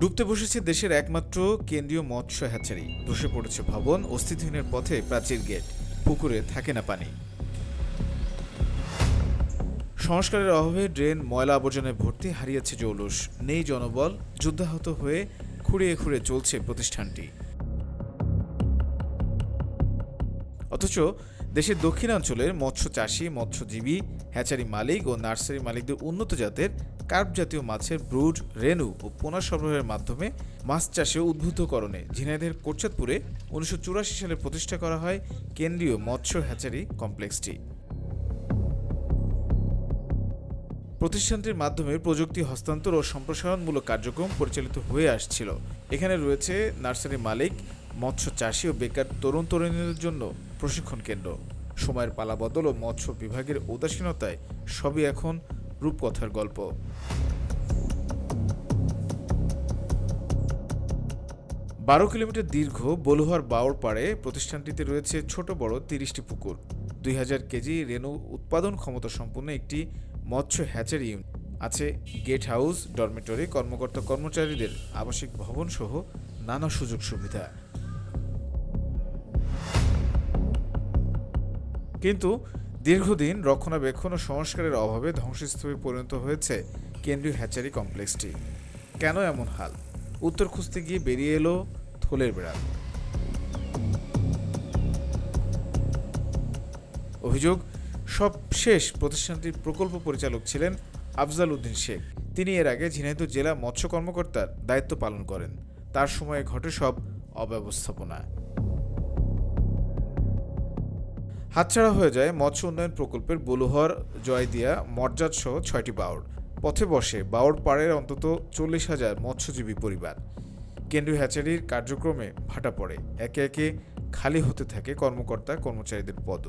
ডুবতে বসেছে দেশের একমাত্র কেন্দ্রীয় মৎস্য হ্যাচারি। ধসে পড়েছে ভবন অস্তিত্বহীনের পথে প্রাচীর গেট, পুকুরে থাকে না পানি। সংস্কারের অভাবে ড্রেন, ময়লা আবর্জনায় ভর্তি হারিয়েছে জৌলুস। নেই জনবল, যুদ্ধাহত হয়ে খুঁড়িয়ে খুঁড়ে চলছে প্রতিষ্ঠানটি। অথচ দেশের দক্ষিণাঞ্চলের মৎস্য চাষি মৎস্যজীবী, হ্যাচারি মালিক ও নার্সারি মালিকদের উন্নত জাতের কার্প জাতীয় মাছের ব্রুড রেনু ও পোনা সরবরাহের মাধ্যমে মাছ চাষে উদ্বুদ্ধকরণে ঝিনাইদের কোটচাঁদপুরে উনিশশো চুরাশি সালে প্রতিষ্ঠা করা হয় কেন্দ্রীয় মৎস্য হ্যাচারি কমপ্লেক্সটি। প্রতিষ্ঠানটির মাধ্যমে প্রযুক্তি, হস্তান্তর ও সম্প্রসারণমূলক কার্যক্রম পরিচালিত হয়ে আসছিল। এখানে রয়েছে নার্সারি মালিক, মৎস্য চাষি ও বেকার তরুণ তরুণীদের জন্য প্রশিক্ষণ কেন্দ্র। সময়ের পালাবদল ও মৎস্য বিভাগের উদাসীনতায় সবই এখন রূপকথার গল্প। বারো কিলোমিটার দীর্ঘ বলুহার বাওর পাড়ে প্রতিষ্ঠানটিতে রয়েছে ছোট বড় তিরিশটি পুকুর। দুই হাজার কেজি রেণু উৎপাদন ক্ষমতা সম্পন্ন একটি মৎস্য হ্যাচারি ইউনিট আছে গেট হাউস, ডরমেটরি, কর্মকর্তা কর্মচারীদের আবাসিক ভবন সহ নানা সুযোগ সুবিধা। কিন্তু দীর্ঘদিন রক্ষণাবেক্ষণ ও সংস্কারের অভাবে ধ্বংসস্তূপে পরিণত হয়েছে কেন্দ্রীয় হ্যাচারি কমপ্লেক্সটি। কেন এমন হাল? উত্তর খুঁজতে গিয়ে বেরিয়ে এলো থলের বেড়াল। অভিযোগ, সব শেষ প্রতিষ্ঠানটির প্রকল্প পরিচালক ছিলেন আফজাল উদ্দিন শেখ। তিনি এর আগে ঝিনাইদহ জেলা মৎস্য কর্মকর্তার দায়িত্ব পালন করেন। তার সময়ে ঘটে সব অব্যবস্থাপনা হাতছাড়া হয়ে যায় মৎস্য উন্নয়ন প্রকল্পের বলুহর জয়দিয়া মর্যাদ সহ ছয়টি বাউর পথে বসে বাউর পাড়ের অন্তত চল্লিশ হাজার মৎস্যজীবী পরিবার। কেন্দ্রীয় হ্যাচারির কার্যক্রমে ভাটা পড়ে। একে একে খালি হতে থাকে কর্মকর্তা কর্মচারীদের পদ।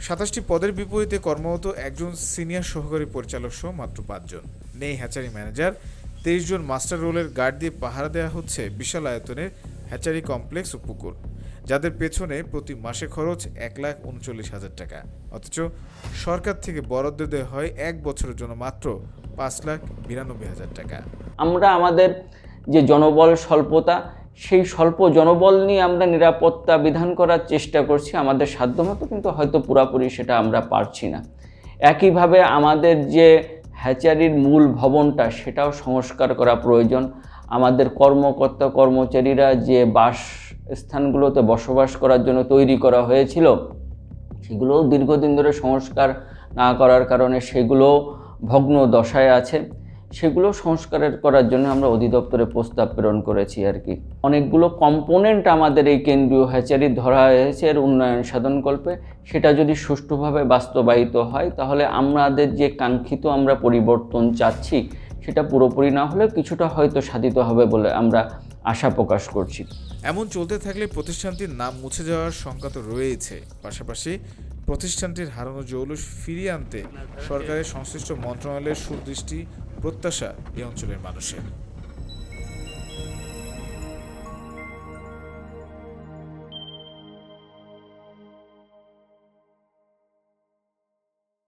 সাতাশটি পদের বিপরীতে কর্মরত একজন সিনিয়র সহকারী পরিচালক সহ মাত্র পাঁচজন। নেই হ্যাচারি ম্যানেজার তেইশ জন মাস্টার রোলের গার্ড দিয়ে পাহারা দেওয়া হচ্ছে বিশাল আয়তনের হ্যাচারি কমপ্লেক্স ও পুকুর, যাদের পেছনে প্রতি মাসে খরচ এক লাখ উনচল্লিশ হাজার টাকা। অথচ সরকার থেকে বরাদ্দ দেওয়া হয় এক বছরের জন্য মাত্র পাঁচ লাখ বিরানব্বই হাজার টাকা। আমরা আমাদের যে জনবল স্বল্পতা, সেই স্বল্প জনবল নিয়ে আমরা নিরাপত্তা বিধান করার চেষ্টা করছি আমাদের সাধ্যমতো, কিন্তু হয়তো পুরাপুরি সেটা আমরা পারছি না। একইভাবে আমাদের যে হ্যাচারির মূল ভবনটা সেটাও সংস্কার করা প্রয়োজন। আমাদের কর্মকর্তা, কর্মচারীরা যে বাস স্থানগুলোতে বসবাস করার জন্য তৈরি করা হয়েছিল, সেগুলোও দীর্ঘদিন ধরে সংস্কার না করার কারণে সেগুলো ভগ্ন দশায় আছে। সেগুলো সংস্কারের করার জন্য আমরা অধিদপ্তরে প্রস্তাব প্রেরণ করেছি আর কি। অনেকগুলো কম্পোনেন্ট আমাদের এই কেন্দ্রীয় হ্যাচারি ধরা হয়েছে এর উন্নয়ন সাধনকল্পে সেটা যদি সুষ্ঠুভাবে বাস্তবায়িত হয়, তাহলে আমাদের যে কাঙ্ক্ষিত আমরা পরিবর্তন চাচ্ছি, সেটা পুরোপুরি না হলেও কিছুটা হয়তো সাধিত হবে বলে আমরা আশা প্রকাশ করছি। এমন চলতে থাকলে প্রতিষ্ঠানটির নাম মুছে যাওয়ার শঙ্কা তো রয়েছে পাশাপাশি প্রতিষ্ঠানটির হারানো জৌলুস ফিরিয়ে আনতে সরকারের সংশ্লিষ্ট মন্ত্রণালয়ের সুদৃষ্টি প্রত্যাশা এই অঞ্চলের মানুষের।